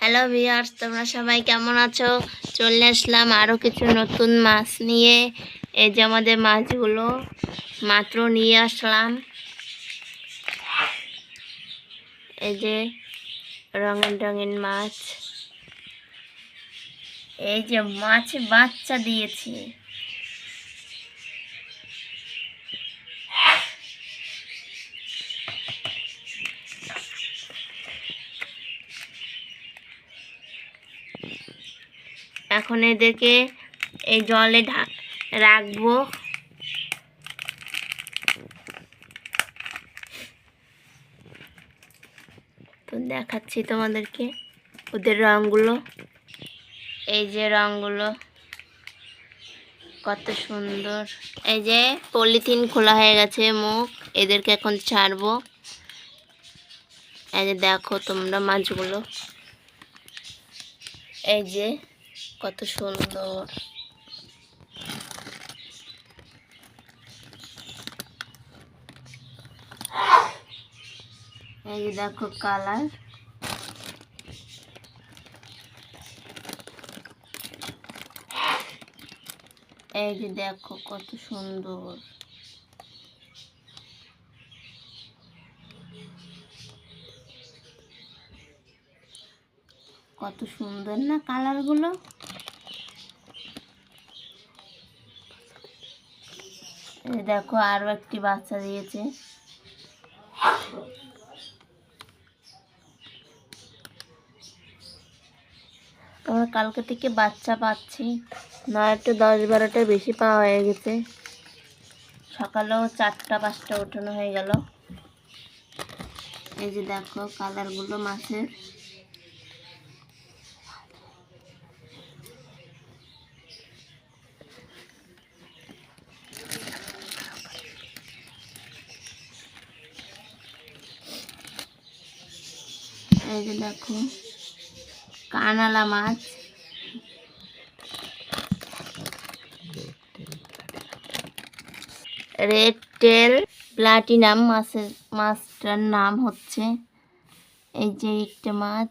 Hello viewers তোমরা সবাই কেমন আছো? চলে আসলাম আরও কিছু নতুন মাছ নিয়ে। এই যে আমাদের মাছগুলো, মাত্র নিয়ে আসলাম। এই যে রঙিন রঙিন মাছ। এই যে মাছ বাচ্চা দিয়েছে। এখন এদেরকে এই জলে রাখব। তো দেখাচ্ছি তোমাদেরকে ওদের রঙগুলো এই যে রঙগুলো কত সুন্দর। এই যে পলিথিন খোলা হয়ে গেছে মুখ, এদেরকে এখন ছাড়বো। এই যে দেখো তোমরা মাছগুলো। এই যে কত সুন্দর। এই দেখো কালার। এই যে দেখো কত সুন্দর। কত সুন্দর না কালারগুলো দেখো আরও একটি বাচ্চা দিয়েছে। আমরা কালকে থেকে বাচ্চা পাচ্ছি। না, একটু দশ বারোটা বেশি পাওয়া হয়ে গেছে। সকালেও চারটা, পাঁচটা ওঠানো হয়ে গেল। এই যে দেখো কালারগুলো মাছের। এই যে দেখো, কানালা মাছ। রেড টেল প্লাটিনাম মাছের, মাছটার নাম হচ্ছে এই যে একটা মাছ।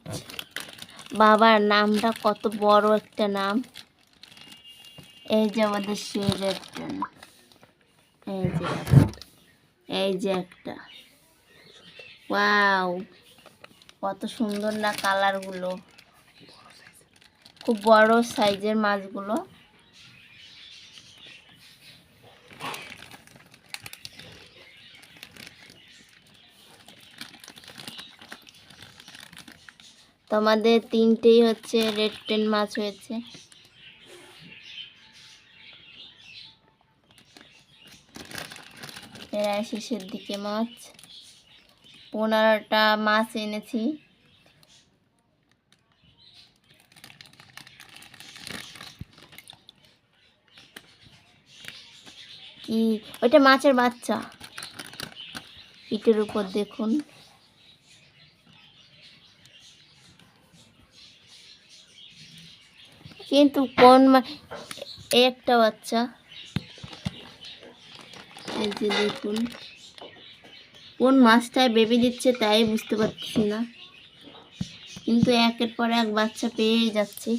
বাবার নামটা কত বড় একটা নাম। এই যে আমাদের সেই রেড টেল এই যে এই যে একটা। ওয়াও কত সুন্দর না কালারগুলো। খুব বড় সাইজের মাছগুলো। তোমাদের তিনটেই হচ্ছে রেড টেন মাছ হয়েছে। প্রায় শেষের দিকে মাছ। পনেরোটা মাছ এনেছি। কি ওইটা মাছের বাচ্চা। ইটের উপর দেখুন। কিন্তু কোন একটা বাচ্চা। এই যে দেখুন। কোন মাছটায় বেবি দিচ্ছে তাই বুঝতে পারছি না। কিন্তু একের পর এক বাচ্চা পেয়েই যাচ্ছে।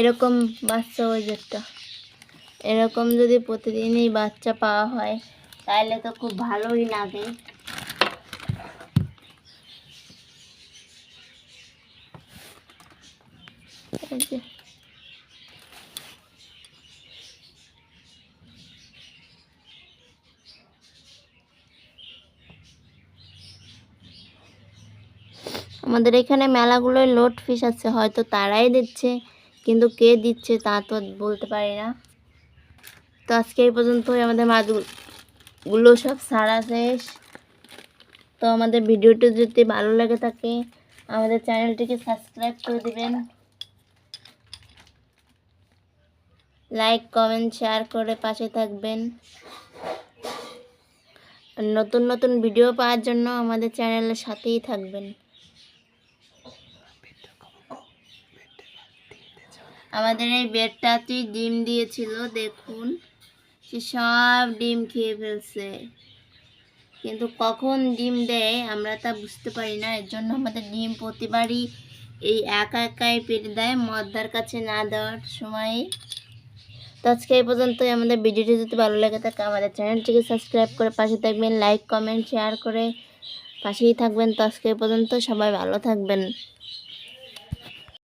এরকম বাচ্চা ওই যে একটা এরকম যদি প্রতিদিনই বাচ্চা পাওয়া হয়, তাহলে তো খুব ভালোই লাগে। আমাদের এখানে মেলাগুলোয় লোড ফিস আছে, হয়তো তারাই দিচ্ছে, কিন্তু কে দিচ্ছে তা তো বলতে পারি না। তো আজকে এই পর্যন্তই। আমাদের মাছগুলো সব সারা শেষ। তো আমাদের ভিডিওটি যদি ভালো লাগে থাকে, আমাদের চ্যানেলটিকে সাবস্ক্রাইব করে দিবেন। লাইক, কমেন্ট, শেয়ার করে পাশে থাকবেন। নতুন নতুন ভিডিও পাওয়ার জন্য আমাদের চ্যানেলের সাথেই থাকবেন। আমাদের এই বেডটাতেই ডিম দিয়েছিল, দেখুন। সে সব ডিম খেয়ে ফেলছে। কিন্তু কখন ডিম দেয় আমরা তা বুঝতে পারি না। এর জন্য আমাদের ডিম প্রতিবারই এই একা একাই পেটে দেয়, মদ্দার কাছে না দেওয়ার সময়। তো আজকে এই পর্যন্তই। আমাদের ভিডিওটি যদি ভালো লাগে থাকে, আমাদের চ্যানেলটিকে সাবস্ক্রাইব করে পাশে থাকবেন, লাইক, কমেন্ট, শেয়ার করে পাশেই থাকবেন। তো আজকে পর্যন্ত সবাই ভালো থাকবেন।